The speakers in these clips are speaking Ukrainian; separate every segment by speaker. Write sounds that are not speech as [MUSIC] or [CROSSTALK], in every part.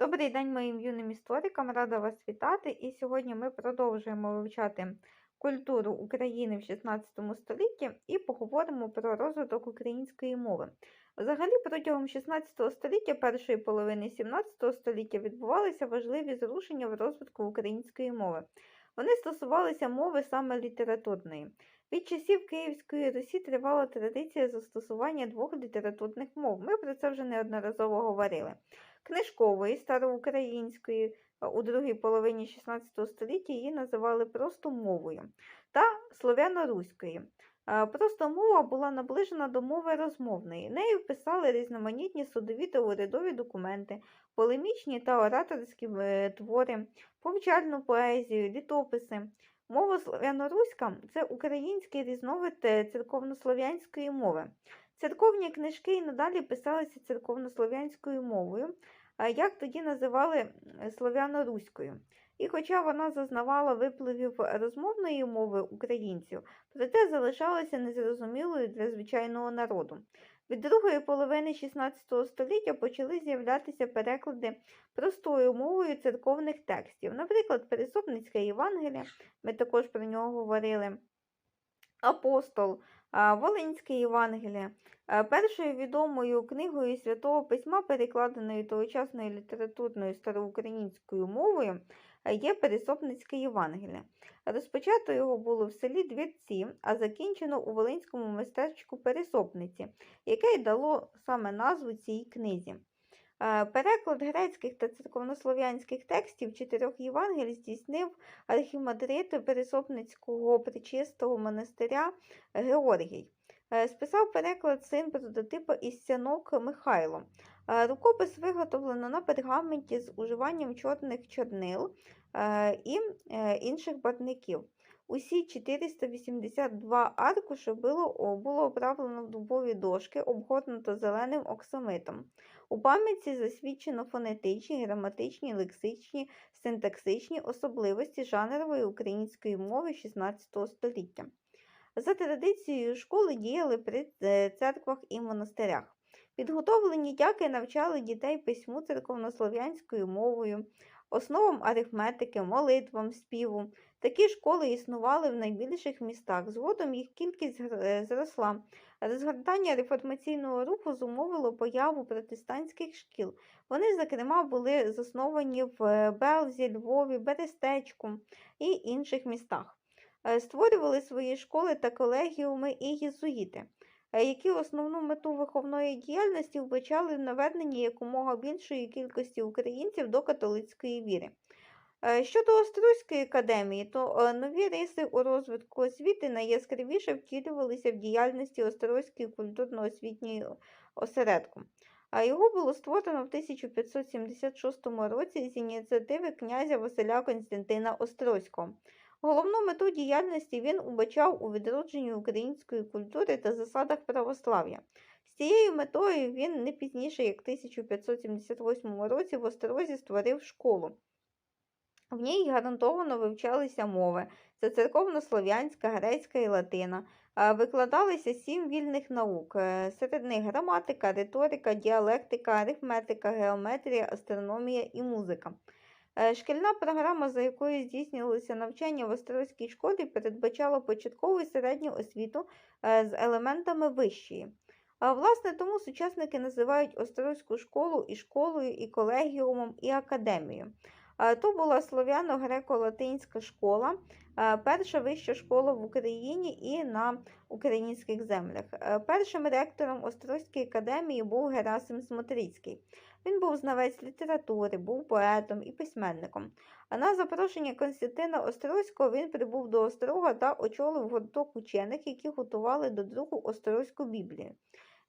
Speaker 1: Добрий день моїм юним історикам, рада вас вітати. І сьогодні ми продовжуємо вивчати культуру України в 16 столітті і поговоримо про розвиток української мови. Взагалі, протягом 16 століття, першої половини 17 століття відбувалися важливі зрушення в розвитку української мови. Вони стосувалися мови саме літературної. Від часів Київської Русі тривала традиція застосування двох літературних мов. Ми про це вже неодноразово говорили книжкової староукраїнської, у другій половині 16 століття її називали просто мовою, та слов'яно-руської. Просто мова була наближена до мови розмовної. Нею писали різноманітні судові та урядові документи, полемічні та ораторські е, твори, повчальну поезію, літописи. Мова слов'яно-руська це український різновид е, церковнослов'янської мови. Церковні книжки і надалі писалися церковнослов'янською мовою, як тоді називали слов'яно-руською. І хоча вона зазнавала випливів розмовної мови українців, проте залишалася незрозумілою для звичайного народу. Від другої половини XVI століття почали з'являтися переклади простою мовою церковних текстів, наприклад, Пересопницьке Євангеліє, ми також про нього говорили, Апостол, Волинське Євангеліє. Першою відомою книгою Святого Письма, перекладеною тогочасною літературною староукраїнською мовою, є Пересопницьке Євангеліє. Розпочато його було в селі Двірці, а закінчено у Волинському мистечку Пересопниці, яке й дало саме назву цій книзі. Переклад грецьких та церковнослов'янських текстів чотирьох Євангелій здійснив архімандрит Пересопницького причистого монастиря Георгій. Е, списав переклад син прототипа із сянок Михайло. Е, рукопис виготовлено на пергаменті з уживанням чорних чорнил е, і інших барвників. Усі 482 аркуші було було оправлено в дубові дошки, обгорнуто зеленим оксамитом. У пам'ятці засвідчено фонетичні, граматичні, лексичні, синтаксичні особливості жанрової української мови XVI століття. За традицією школи діяли при е, церквах і монастирях. Підготовлені дяки навчали дітей письму церковнослов'янською мовою, основам арифметики, молитвам, співу. Такі школи існували в найбільших містах. Згодом їх кількість е, зросла. Розгортання реформаційного руху зумовило появу протестантських шкіл. Вони, зокрема, були засновані в е, Белзі, Львові, Берестечку і інших містах. Е, створювали свої школи та колегіуми і єзуїти, е, які основну мету виховної діяльності вбачали в наведенні якомога більшої кількості українців до католицької віри. Е, щодо Острозької академії, то нові риси у розвитку освіти найяскравіше втілювалися в діяльності Острозької культурно-освітньої осередку. Його було створено в 1576 році з ініціативи князя Василя Константина Острозького. Головну мету діяльності він убачав у відродженні української культури та засадах православ'я. З цією метою він не пізніше, як в 1578 році в Острозі створив школу. В ній гарантовано вивчалися мови це церковнослов'янська, грецька і латина. Викладалися сім вільних наук, е, серед них граматика, риторика, діалектика, арифметика, геометрія, астрономія і музика. Е, шкільна програма, за якою здійснювалося навчання в Острозькій школі, передбачала початкову і середню освіту е, з елементами вищої. Власне, тому сучасники називають Острозьку школу і школою, і колегіумом, і академією. То була слов'яно-греко-латинська школа, перша вища школа в Україні і на українських землях. Е, першим ректором Острозької академії був Герасим Смотрицький. Він був знавець літератури, був поетом і письменником. А на запрошення Константина Острозького він прибув до Острога та очолив гурток учених, які готували до другу Острозьку Біблію.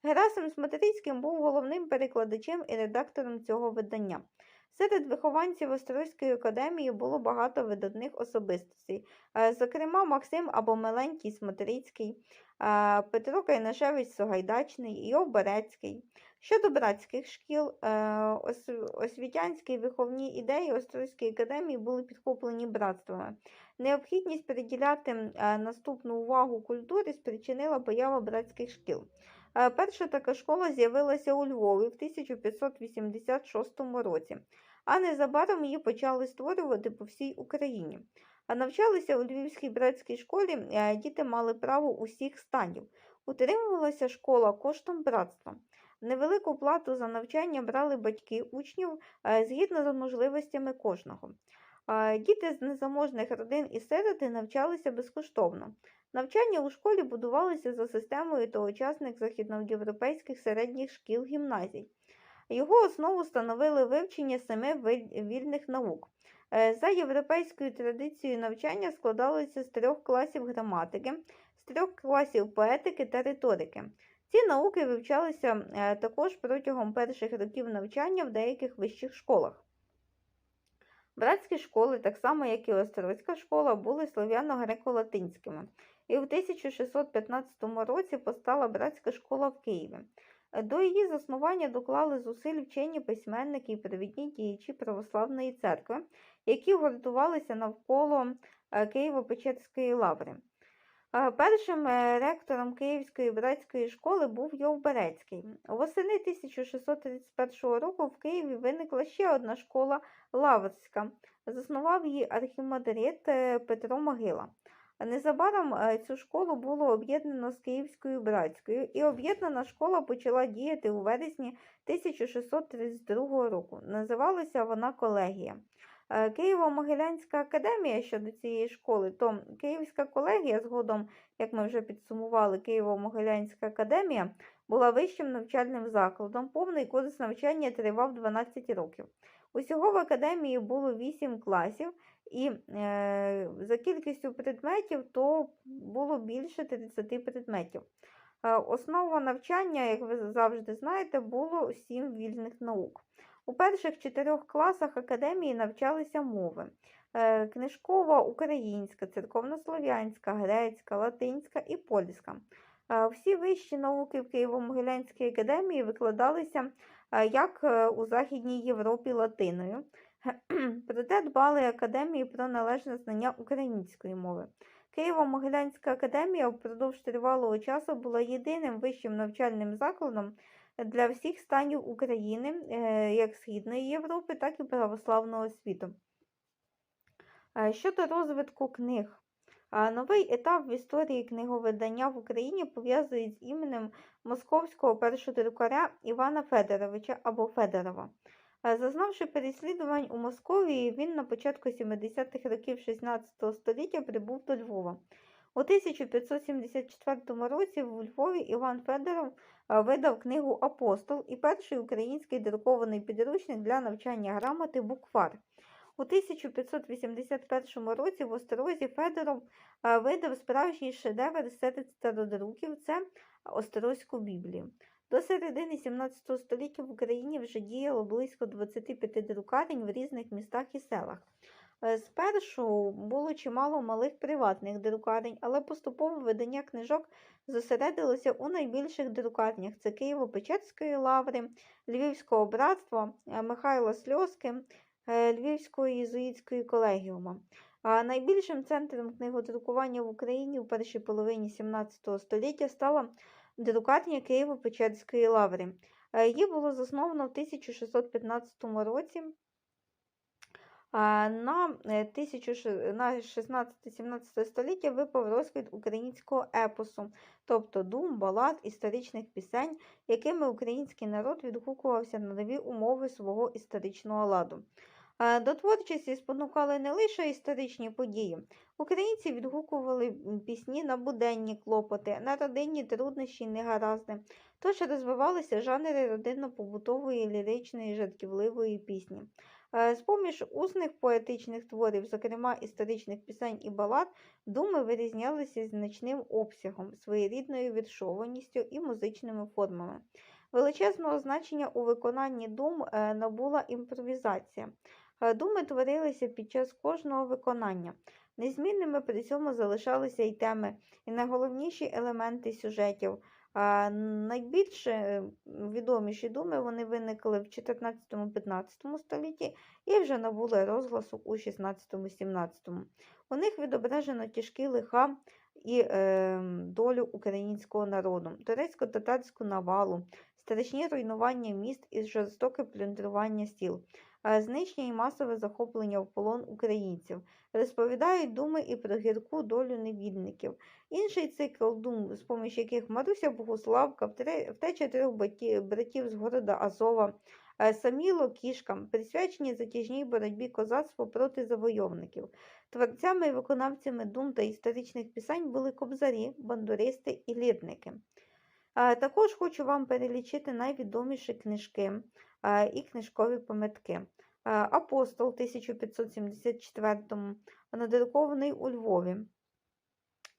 Speaker 1: Герасим Смотрицьким був головним перекладачем і редактором цього видання. Серед вихованців Острозької академії було багато видатних особистостей, е, зокрема, Максим або Миленький Смотрицький, е, Петро Кайнашевич Согайдачний, Йов Берецький. Щодо братських шкіл, е, освітянські виховні ідеї Острозької академії були підхоплені братствами. Необхідність приділяти наступну увагу культурі спричинила поява братських шкіл. Перша така школа з'явилася у Львові в 1586 році, а незабаром її почали створювати по всій Україні. А навчалися у Львівській братській школі е, діти мали право усіх станів. Утримувалася школа коштом братства. Невелику плату за навчання брали батьки учнів е, згідно з можливостями кожного. Е, Діти з незаможних родин і сироти навчалися безкоштовно. Навчання у школі будувалося за системою тогочасних західноєвропейських середніх шкіл гімназій. Його основу становили вивчення семи вільних наук. Е, За європейською традицією навчання складалося з трьох класів граматики, з трьох класів поетики та риторики. Ці науки вивчалися е, також протягом перших років навчання в деяких вищих школах. Братські школи, так само як і Острозька школа, були слов'яно-греко-латинськими. І в 1615 році постала братська школа в Києві. До її заснування доклали зусиль вчені письменники і провідні діячі православної церкви, які гуртувалися навколо е, Києво-Печерської лаври. Е, Першим е, ректором Київської братської школи був Йов Берецький. Восени 1631 року в Києві виникла ще одна школа Лаврська. Заснував її архімандрит Петро Могила. Незабаром е, цю школу було об'єднано з Київською братською, і об'єднана школа почала діяти у вересні 1632 року. Називалася вона колегія. Е, Києво-Могилянська академія щодо цієї школи, то Київська колегія, згодом, як ми вже підсумували, Києво-Могилянська академія була вищим навчальним закладом. Повний курс навчання тривав 12 років. Усього в академії було 8 класів, і е, за кількістю предметів то було більше 30 предметів. Е, Основа навчання, як ви завжди знаєте, було 7 вільних наук. У перших чотирьох класах академії навчалися мови: е, книжкова, українська, церковнослов'янська, грецька, латинська і польська. Е, Всі вищі науки в Києво-Могилянській академії викладалися е, як е, у Західній Європі латиною. [CLEARS THROAT] Проте дбали академії про належне знання української мови. Києво-Могилянська академія впродовж тривалого часу була єдиним вищим навчальним закладом для всіх станів України, е, як Східної Європи, так і православного світу. Е, Щодо розвитку книг, новий етап в історії книговидання в Україні пов'язують з іменем московського першодрукаря Івана Федоровича або Федорова. Е, Зазнавши переслідувань у Московії, він на початку 70-х років XVI століття прибув до Львова. У 1574 році в Львові Іван Федоров е, видав книгу Апостол і перший український друкований підручник для навчання грамоти Буквар. У 1581 році в Острозі Федоров е, видав справжній шедевр серед стародруків це Острозьку Біблію. До середини 17 століття в Україні вже діяло близько 25 друкарень в різних містах і селах. Е, Спершу було чимало малих приватних друкарень, але поступово видання книжок зосередилося у найбільших друкарнях це Києво-Печерської лаври, Львівського братства, е, Михайла Сльозки, е, Львівського єзуїтської колегіума. А Найбільшим центром книгодрукування в Україні в першій половині 17 століття стала друкарня Києво-Печерської лаври. Е, Її було засновано в 1615 році. Е, 1600 на 16-17 століття випав розквіт українського епосу, тобто дум, балад, історичних пісень, якими український народ відгукувався на нові умови свого історичного ладу. До творчості спонукали не лише історичні події. Українці відгукували пісні на буденні клопоти, на родинні труднощі негаразди. Тож розвивалися жанри родинно-побутової, ліричної, жартівливої пісні. Е, З-поміж усних поетичних творів, зокрема історичних пісень і балад, думи вирізнялися значним обсягом, своєрідною віршованістю і музичними формами. Величезного значення у виконанні дум е, набула імпровізація. Е, Думи творилися під час кожного виконання. Незмінними при цьому залишалися й теми, і найголовніші елементи сюжетів. А найбільш е, відоміші думи вони виникли в 14-15 столітті і вже набули розголосу у 16-17. У них відображено тяжкі лиха і е, долю українського народу, турецько-татарську навалу, страшні руйнування міст і жорстоке плюндрування сіл. Е, знищення і масове захоплення в полон українців, розповідають думи і про гірку долю невільників. Інший цикл дум, з поміж яких Маруся Богославка, втре- втеча трьох братів з города Азова, е, Саміло Кішкам, присвячені затяжній боротьбі козацтва проти завойовників. Творцями і виконавцями дум та історичних пісень були кобзарі, бандуристи і лірники. Е, Також хочу вам перелічити найвідоміші книжки і книжкові пам'ятки. Апостол 1574 надрукований у Львові.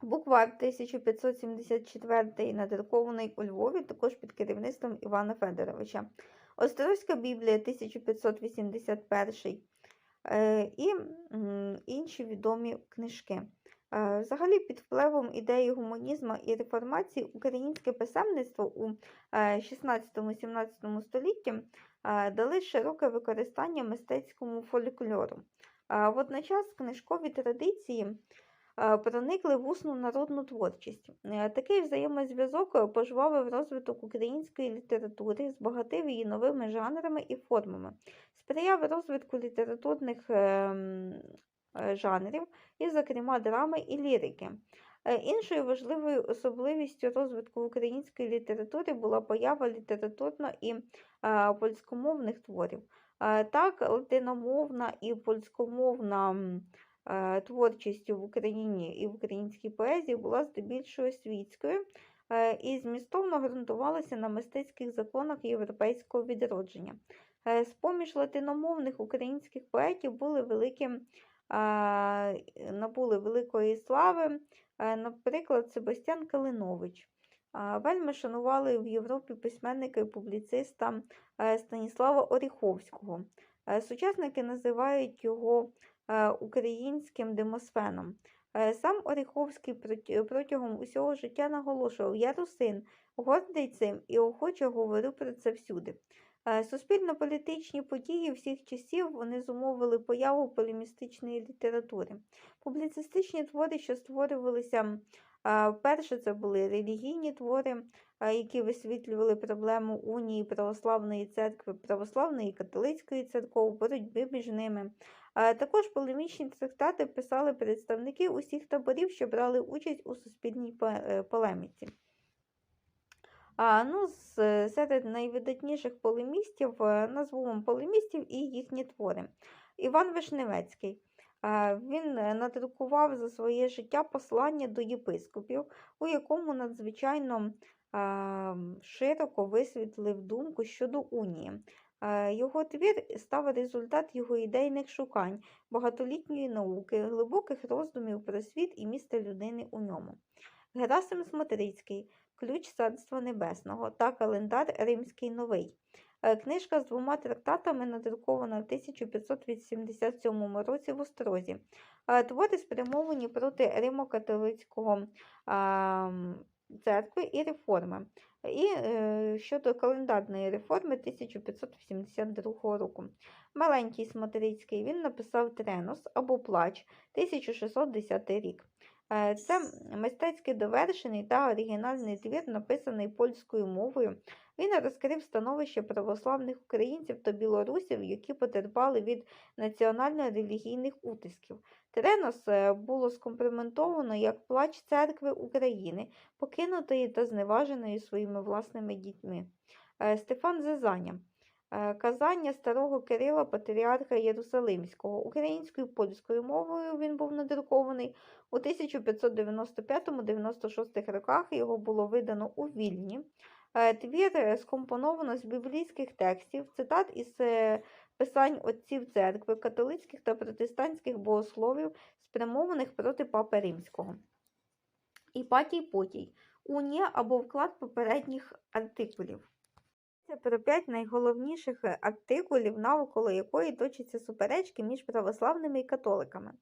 Speaker 1: Буквар 1574 надрукований у Львові, також під керівництвом Івана Федоровича. Острозька Біблія 1581 е, і інші відомі книжки. Взагалі, під впливом ідеї гуманізму і реформації українське писемництво у 16-17 столітті е, дали широке використання мистецькому фольклору. Водночас книжкові традиції проникли в усну народну творчість. Е, Такий взаємозв'язок е, пожвавив розвиток української літератури, збагатив її новими жанрами і формами, сприяв розвитку літературних ем, е, жанрів, і, зокрема, драми і лірики. Е, Іншою важливою особливістю розвитку української літератури була поява літературно і е, польськомовних творів. Е, Так, латиномовна і польськомовна творчість в Україні і в українській поезії була здебільшого світською і змістовно ґрунтувалася на мистецьких законах європейського відродження. З-поміж латиномовних українських поетів були великі, набули великої слави, наприклад, Себастьян Калинович. Вельми шанували в Європі письменника і публіциста е, Станіслава Оріховського. Е, Сучасники називають його е, українським демосфеном. Е, Сам Оріховський протягом усього життя наголошував «Я русин, гордий цим і охоче говорю про це всюди». Е, Суспільно-політичні події всіх часів вони зумовили появу полемістичної літератури. Публіцистичні твори, що створювалися а, Перше це були релігійні твори, які висвітлювали проблему унії православної церкви, православної і католицької церков, боротьби між ними. Також полемічні трактати писали представники усіх таборів, що брали участь у суспільній е, полеміці. А, ну, серед найвидатніших полемістів е, назву вам полемістів і їхні твори. Іван Вишневецький. Він е, надрукував за своє життя послання до єпископів, у якому надзвичайно широко висвітлив думку щодо унії. Його твір став результат його ідейних шукань, багатолітньої науки, глибоких роздумів про світ і місце людини у ньому. Герасим Смотрицький Ключ Царства Небесного та Календар Римський Новий. Е, Книжка з двома трактатами надрукована в 1587 році в Острозі. Е, Твори спрямовані проти Римо-католицького церкви і реформи. І е, щодо календарної реформи 1582 року. Маленький Смотрицький він написав Тренос або Плач 1610 рік. Е, Це мистецький довершений та оригінальний твір, написаний польською мовою. Він розкрив становище православних українців та білорусів, які потерпали від національно-релігійних утисків. Тренос е, було скомпроментовано як плач церкви України, покинутої та зневаженої своїми власними дітьми. Е, Стефан Зезаня. Е, Казання старого Кирила Патріарха Єрусалимського. Українською польською мовою він був надрукований у 1595-96 роках. Його було видано у Вільні. Е, Твір е, скомпоновано з біблійських текстів, цитат із писань отців церкви, католицьких та протестантських богословів, спрямованих проти Папи Римського. Іпатій Потій. Унія або вклад попередніх артикулів. Це про п'ять найголовніших е, артикулів, навколо якої точаться суперечки між православними і католиками.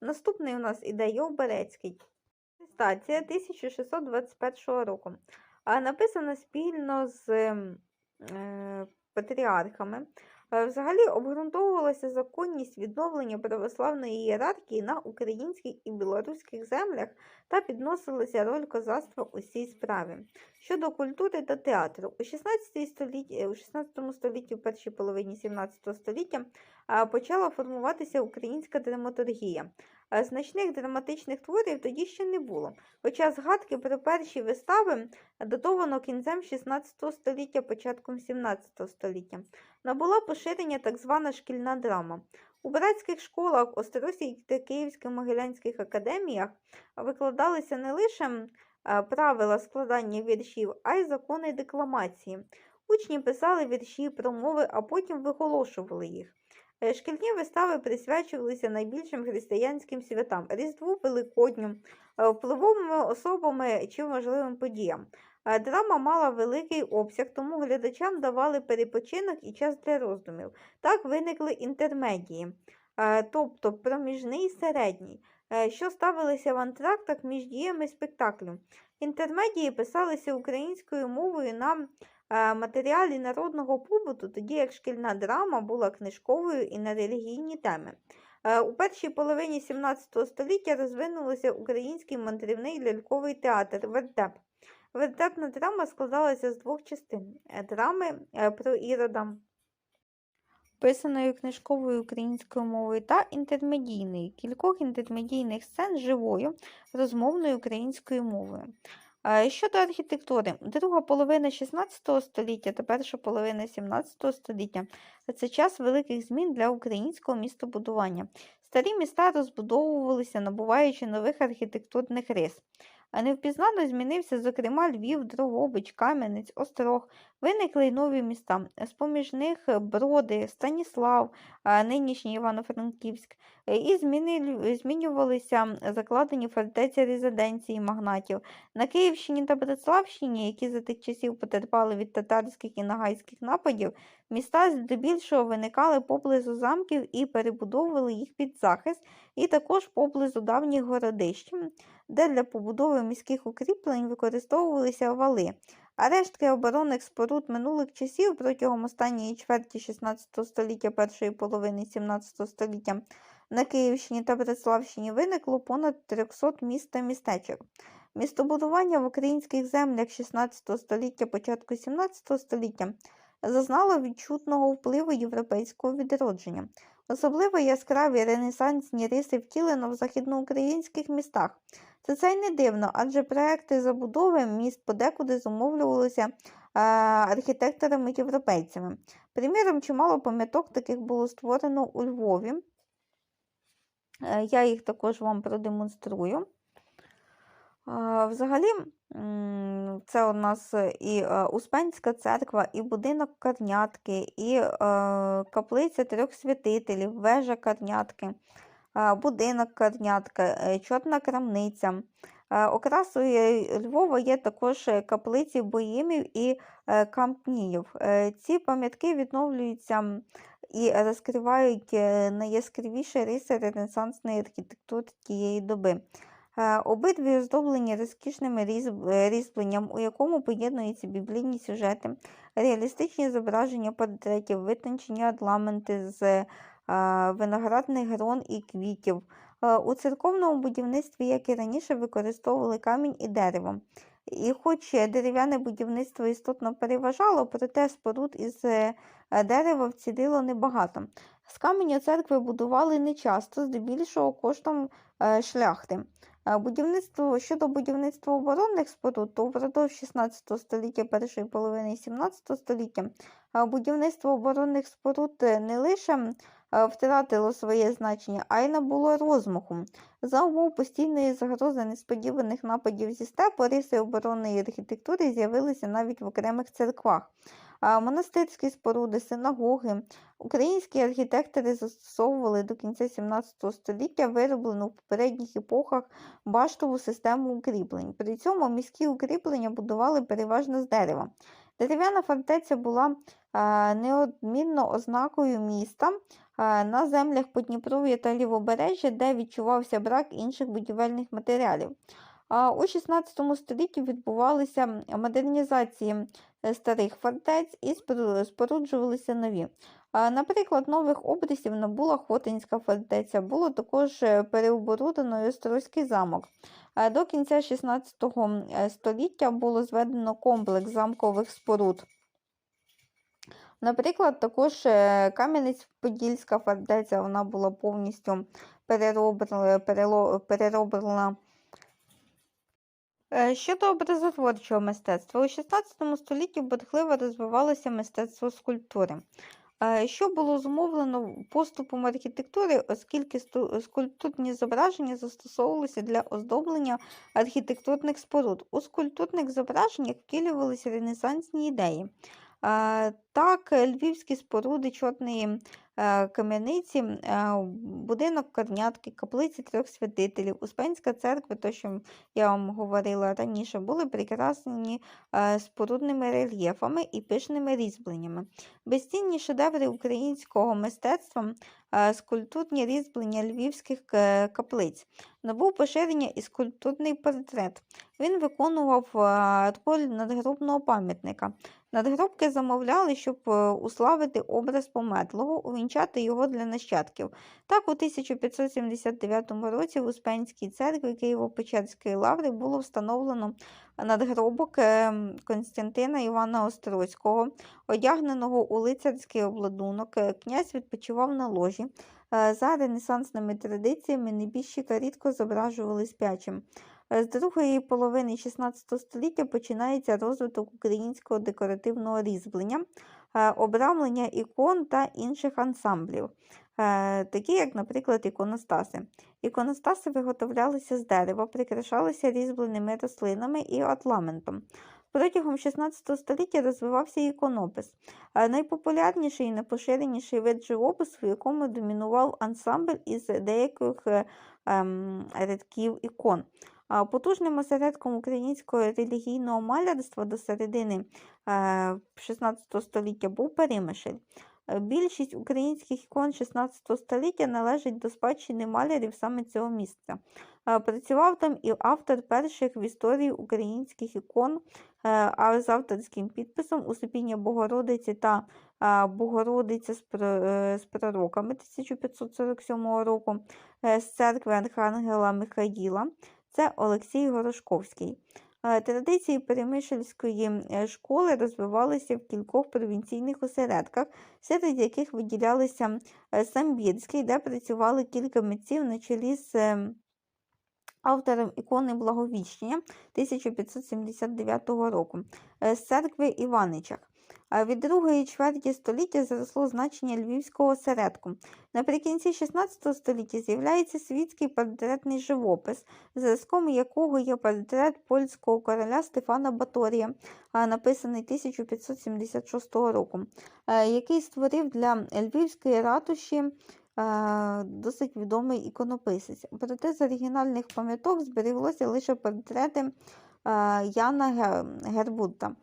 Speaker 1: Наступний у нас іде Йовберецький. Стація 1621 року. Написана спільно з е, патріархами. Е, Взагалі обґрунтовувалася законність відновлення православної ієрархії на українських і білоруських землях та підносилася роль козацтва у цій справі. Щодо культури та театру, у 16 столітті, у 16 столітті, в першій половині 17 століття почала формуватися українська драматургія. А Значних драматичних творів тоді ще не було, хоча згадки про перші вистави датовано кінцем 16 століття, початком 17 століття. Набула поширення так звана шкільна драма. У братських школах, Острозькій та Київських Могилянських академіях викладалися не лише е, правила складання віршів, а й закони декламації. Учні писали вірші, промови, а потім виголошували їх. Е, Шкільні вистави присвячувалися найбільшим християнським святам Різдву, Великодню, е, впливовими особами чи важливим подіям. Е, Драма мала великий обсяг, тому глядачам давали перепочинок і час для роздумів. Так виникли інтермедії, тобто проміжний і середній, що ставилися в антрактах між діями спектаклю. Інтермедії писалися українською мовою на матеріалі народного побуту, тоді як шкільна драма була книжковою і на релігійні теми. Е, У першій половині 17 століття розвинулося український мандрівний ляльковий театр вертеп. Вертепна драма складалася з двох частин е, драми е, про Ірода, писаної книжковою українською мовою, та інтермедійної, кількох інтермедійних сцен живою розмовною українською мовою. Е, Щодо архітектури, друга половина 16 століття та перша половина 17 століття це час великих змін для українського містобудування. Старі міста розбудовувалися, набуваючи нових архітектурних рис. А невпізнано змінився, зокрема, Львів, Дрогобич, Кам'янець, Острог. Виникли й нові міста. З-поміж них е, Броди, Станіслав, нинішній Івано-Франківськ. І змінилю- змінювалися закладені фортеці резиденції магнатів. На Київщині та Братславщині, які за тих часів потерпали від татарських і нагайських нападів, міста здебільшого виникали поблизу замків і перебудовували їх під захист, і також поблизу давніх городищ, де для побудови міських укріплень використовувалися вали. А рештки оборонних споруд минулих часів протягом останньої чверті 16 століття, першої половини 17 століття на Київщині та Братславщині виникло понад 300 міст та містечок. Містобудування в українських землях 16 століття, початку 17 століття зазнало відчутного впливу європейського відродження. Особливо яскраві ренесансні риси втілено в західноукраїнських містах. Це це й не дивно, адже проекти забудови міст подекуди зумовлювалися е, архітекторами-європейцями. Приміром, чимало пам'яток таких було створено у Львові. Е, Я їх також вам продемонструю. Взагалі, це у нас і е, Успенська церква, і будинок Карнятки, і е, каплиця трьох святителів, вежа Карнятки, е, будинок Карнятка, е, чорна крамниця. Окрасою Львова є також каплиці Боїмів і Кампніїв. Ці пам'ятки відновлюються і розкривають найяскравіші риси ренесансної архітектури тієї доби. Е, Обидві оздоблені розкішними е, різьбленням, у якому поєднуються біблійні сюжети, реалістичні зображення портретів, витончені орнаменти з е, виноградних грон і квітів. У церковному будівництві, як і раніше, використовували камінь і дерево. І хоч дерев'яне будівництво істотно переважало, проте споруд із дерева вціліло небагато. З каменю церкви будували нечасто, здебільшого коштом шляхти. Будівництво щодо будівництва оборонних споруд, то впродовж 16 століття, першої половини 17 століття будівництво оборонних споруд е, не лише втратило своє значення, а й набуло розмаху. За умов постійної загрози несподіваних нападів зі степу риси оборонної архітектури з'явилися навіть в окремих церквах. Монастирські споруди, синагоги. Українські архітектори застосовували до кінця 17 століття вироблену в попередніх епохах баштову систему укріплень. При цьому міські укріплення будували переважно з дерева. Дерев'яна фортеця була неодмінно ознакою міста на землях Подніпров'я та Лівобережжя, де відчувався брак інших будівельних матеріалів. У 16 столітті відбувалися модернізації е, старих фортець і споруджувалися нові. Наприклад, нових обрисів набула Хотинська фортеця, було також е, переоборудено Острозький замок. До кінця 16 е, століття було зведено комплекс замкових споруд. Наприклад, також Кам'янець-Подільська фортеця вона була повністю перероблена, Щодо образотворчого мистецтва, у 16 столітті бурхливо розвивалося мистецтво скульптури, е, що було зумовлено поступом архітектури, оскільки скульптурні зображення застосовувалися для оздоблення архітектурних споруд. У скульптурних зображеннях втілювалися ренесансні ідеї. Е, Так, е, львівські споруди чорної е, кам'яниці, е, будинок Корнятки, каплиці трьох святителів, Успенська церква, то, що я вам говорила раніше, були прикрашені е, спорудними рельєфами і пишними різьбленнями. Безцінні шедеври українського мистецтва, е, скульптурні різьблення львівських е, каплиць. Набув поширення і скульптурний портрет. Він виконував е, роль надгробного пам'ятника. Надгробки замовляли, щоб е, уславити образ померлого, увінчати його для нащадків. Так, у 1579 році в Успенській церкві Києво-Печерської лаври було встановлено надгробок е, Константина Івана Острозького, одягненого у лицарський обладунок. Е, Князь відпочивав на ложі. Е, За ренесансними традиціями небіжчика рідко зображували спячим. Е, З другої половини XVI століття починається розвиток українського декоративного різьблення, обрамлення ікон та інших ансамблів, такі як, наприклад, іконостаси. Іконостаси виготовлялися з дерева, прикрашалися різьбленими рослинами і орнаментом. Протягом XVI століття розвивався іконопис. Е, Найпопулярніший і найпоширеніший вид живопису, в якому домінував ансамбль із деяких е, ем, рядків ікон. Потужним осередком українського релігійного малярства до середини е, 16 століття був Перемишль. Е, Більшість українських ікон 16 століття належить до спадщини малярів саме цього місця. Е, Працював там і автор перших в історії українських ікон, е, а з авторським підписом Усипіння Богородиці та Богородиця з про- з пророками 1547 року з церкви Архангела Михаїла. Це Олексій Горошковський. Традиції Перемишльської е, школи розвивалися в кількох провінційних осередках, серед яких виділялися е, Самбірський, де працювали кілька митців на чолі з е, автором ікони Благовіщення 1579 року з церкви Іваничах. Від другої чверті століття зросло значення львівського осередку. Наприкінці XVI століття з'являється світський портретний живопис, зразком якого є портрет польського короля Стефана Баторія, написаний 1576 року, який створив для львівської ратуші досить відомий іконописець. Проте з оригінальних пам'яток збереглося лише портрети Яна Ге- Гербутта. Е,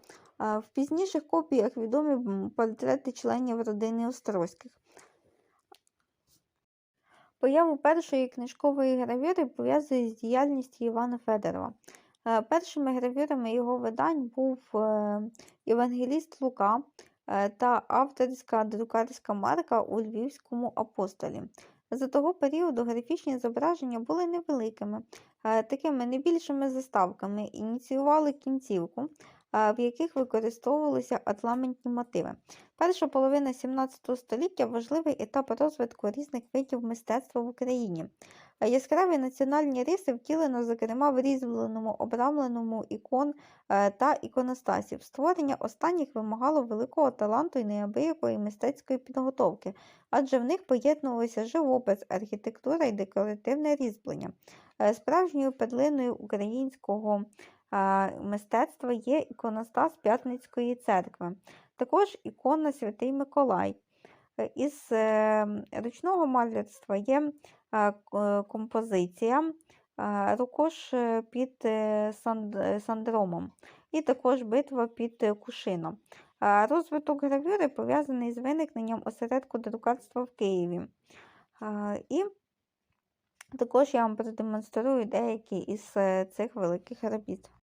Speaker 1: В пізніших копіях відомі портрети членів родини Острозьких. Появу першої книжкової гравюри пов'язує з діяльністю Івана Федорова. Е, Першими гравюрами його видань був е, Євангеліст Лука е, та авторська друкарська марка у Львівському апостолі. За того періоду графічні зображення були невеликими, такими не більшими заставками, ініціювали кінцівку, в яких використовувалися орнаментні мотиви. Перша половина 17 століття важливий етап розвитку різних видів мистецтва в Україні. Яскраві національні риси втілено, зокрема, в різьбленому, обрамленому ікон е, та іконостасів. Створення останніх вимагало великого таланту і неабиякої мистецької підготовки, адже в них поєднувалися живопис, архітектура і декоративне різьблення. Е, Справжньою перлиною українського мистецтва є іконостас П'ятницької церкви. Також ікона Святий Миколай. Е, Із е, ручного малярства є е, композиція рукош під Санд- Сандромом і також битва під Кушином. Розвиток гравюри пов'язаний з виникненням осередку друкарства в Києві. І також я вам продемонструю деякі із цих великих робіт.